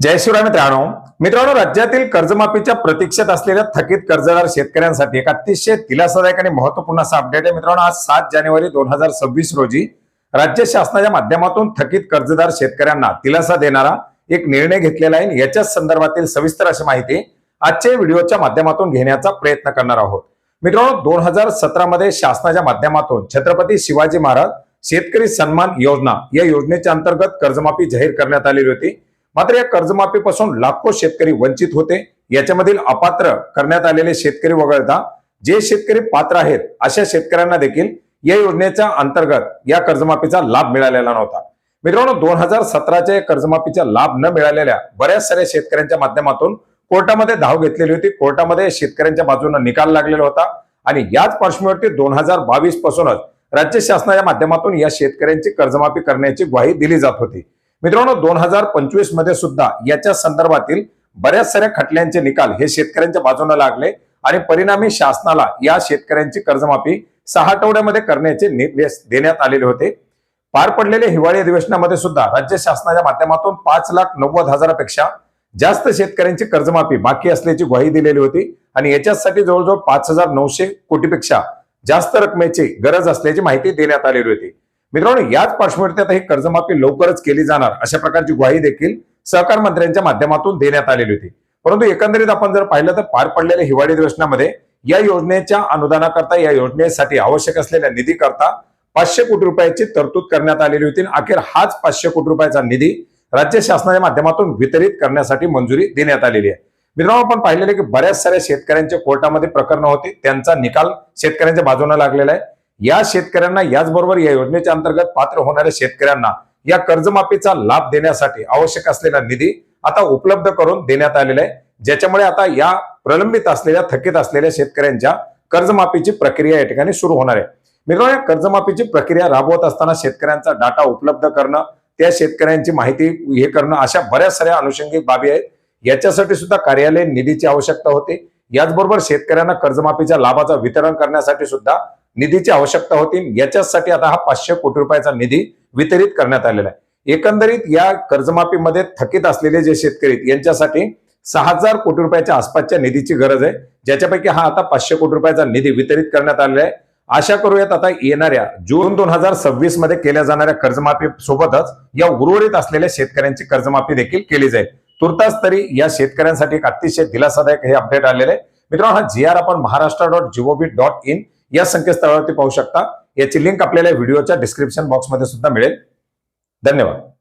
जय शिवराय मित्रांनो. मित्रांनो राज्यातील कर्जमाफीच्या प्रतीक्षेत असलेल्या थकीत कर्जदार शेतकऱ्यांसाठी एक अतिशय दिलासादायक आणि महत्त्वपूर्ण असा अपडेट आहे. मित्रांनो आज सात जानेवारी दोन हजार सव्वीस रोजी राज्य शासनाच्या माध्यमातून थकीत कर्जदार शेतकऱ्यांना दिलासा देणारा एक निर्णय घेतलेला आहे. याच्याच संदर्भातील सविस्तर अशी माहिती आजच्या व्हिडिओच्या माध्यमातून घेण्याचा प्रयत्न करणार आहोत. मित्रांनो दोन हजार सतरा मध्ये शासनाच्या माध्यमातून छत्रपती शिवाजी महाराज शेतकरी सन्मान योजना या योजनेच्या अंतर्गत कर्जमाफी जाहीर करण्यात आलेली होती. मात्र या कर्जमाफीपासून लाखो शेतकरी वंचित होते. याच्यामधील अपात्र करण्यात आलेले शेतकरी वगळता जे शेतकरी पात्र आहेत अशा शेतकऱ्यांना देखील या योजनेच्या अंतर्गत या कर्जमाफीचा लाभ मिळालेला नव्हता. मित्रांनो दोन हजार सतराच्या कर्जमाफीचा लाभ न मिळालेल्या बऱ्याच साऱ्या शेतकऱ्यांच्या माध्यमातून कोर्टामध्ये धाव घेतलेली होती. कोर्टामध्ये शेतकऱ्यांच्या बाजूने निकाल लागलेला होता आणि याच पार्श्वभूमीवरती दोन हजार बावीस पासूनच राज्य शासनाच्या माध्यमातून या शेतकऱ्यांची कर्जमाफी करण्याची ग्वाही दिली जात होती. मित्रांनो दोन हजार पंचवीसमध्ये सुद्धा याच्या संदर्भातील बऱ्याच साऱ्या खटल्यांचे निकाल हे शेतकऱ्यांच्या बाजूने लागले आणि परिणामी शासनाला या शेतकऱ्यांची कर्जमाफी सहा आठवड्यामध्ये करण्याचे निर्देश देण्यात आलेले होते. पार पडलेल्या हिवाळी अधिवेशनामध्ये सुद्धा राज्य शासनाच्या माध्यमातून पाच लाख नव्वद हजारापेक्षा जास्त शेतकऱ्यांची कर्जमाफी बाकी असल्याची ग्वाही दिलेली होती आणि याच्यासाठी जवळजवळ पाच हजार नऊशे कोटीपेक्षा जास्त रकमेची गरज असल्याची माहिती देण्यात आलेली होती. मित्रांनो याच पार्श्वभूमीवरती आता ही कर्जमाफी लवकरच केली जाणार अशा प्रकारची ग्वाही देखील सहकार मंत्र्यांच्या माध्यमातून देण्यात आलेली होती. परंतु एकंदरीत आपण जर पाहिलं तर पार पडलेल्या हिवाळी अधिवेशनामध्ये या योजनेच्या अनुदानाकरता या योजनेसाठी आवश्यक असलेल्या निधी करता पाचशे कोटी रुपयाची तरतूद करण्यात आलेली होती. आणि अखेर हाच पाचशे कोटी रुपयाचा निधी राज्य शासनाच्या माध्यमातून वितरित करण्यासाठी मंजुरी देण्यात आलेली आहे. मित्रांनो आपण पाहिलेले की बऱ्याच साऱ्या शेतकऱ्यांच्या कोर्टामध्ये प्रकरण होते. त्यांचा निकाल शेतकऱ्यांच्या बाजूने लागलेला आहे. या शेतकऱ्यांना याचबरोबर या योजनेच्या अंतर्गत पात्र होणाऱ्या शेतकऱ्यांना या कर्जमाफीचा लाभ देण्यासाठी आवश्यक असलेला निधी आता उपलब्ध करून देण्यात आलेला आहे. ज्याच्यामुळे आता या प्रलंबित असलेल्या थकीत असलेल्या शेतकऱ्यांच्या कर्जमाफीची प्रक्रिया या ठिकाणी सुरू होणार आहे. मित्रांनो या कर्जमाफीची प्रक्रिया राबवत असताना शेतकऱ्यांचा डाटा उपलब्ध करणं त्या शेतकऱ्यांची माहिती हे करणं अशा बऱ्याच साऱ्या अनुषंगिक बाबी आहेत. याच्यासाठी सुद्धा कार्यालयीन निधीची आवश्यकता होते. याचबरोबर शेतकऱ्यांना कर्जमाफीच्या लाभाचं वितरण करण्यासाठी सुद्धा निधीची आवश्यकता होती. याच्यासाठी आता हा पाचशे कोटी रुपयाचा निधी वितरित करण्यात आलेला आहे. एकंदरीत या कर्जमाफीमध्ये थकीत असलेले जे शेतकरी यांच्यासाठी सहा हजार कोटी रुपयाच्या आसपासच्या निधीची गरज आहे. ज्याच्यापैकी हा आता पाचशे कोटी रुपयाचा निधी वितरित करण्यात आलेला आहे. आशा करूयात आता येणाऱ्या जून दोन हजार सव्वीसमध्ये केल्या जाणाऱ्या कर्जमाफी सोबतच या उर्वरित असलेल्या शेतकऱ्यांची कर्जमाफी देखील केली जाईल. तुर्तास तरी या शेतकऱ्यांसाठी एक अतिशय दिलासादायक हे अपडेट आलेले आहे. मित्रांनो हा जी आर आपण Maharashtra dot gov dot in या संकेतस्थळावरती पाहू शकता. याची लिंक आपल्याला व्हिडिओच्या डिस्क्रिप्शन बॉक्समध्ये सुद्धा मिळेल. धन्यवाद.